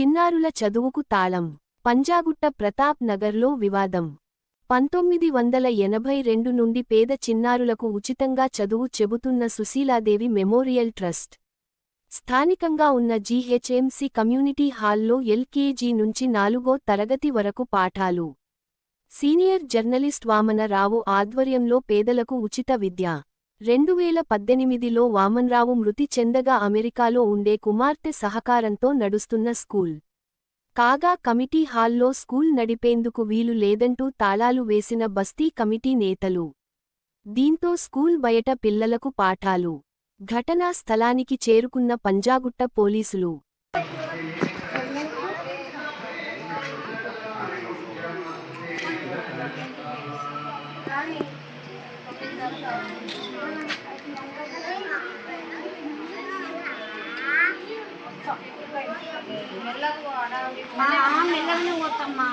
చిన్నారుల చదువుకు తాళం. పంజాగుట్ట ప్రతాప్ నగర్లో వివాదం. పంతొమ్మిది వందల ఎనభై రెండు నుండి పేద చిన్నారులకు ఉచితంగా చదువు చెబుతున్న సుశీలాదేవి మెమోరియల్ ట్రస్ట్. స్థానికంగా ఉన్న జీహెచ్ఎంసీ కమ్యూనిటీ హాల్లో ఎల్కేజీ నుంచి నాలుగో తరగతి వరకు పాఠాలు. సీనియర్ జర్నలిస్ట్ వామన రావు ఆధ్వర్యంలో పేదలకు ఉచిత విద్య. రెండువేల పద్దెనిమిదిలో వామన్రావు మృతి చెందగా అమెరికాలో ఉండే కుమార్తె సహకారంతో నడుస్తున్న స్కూల్. కాగా కమిటీ హాల్లో స్కూల్ నడిపేందుకు వీలు లేదంటూ తాళాలు వేసిన బస్తీ కమిటీ నేతలు. దీంతో స్కూల్ బయట పిల్లలకు పాఠాలు. ఘటనా స్థలానికి చేరుకున్న పంజాగుట్ట పోలీసులు. మెల్లగా పోతమ్మా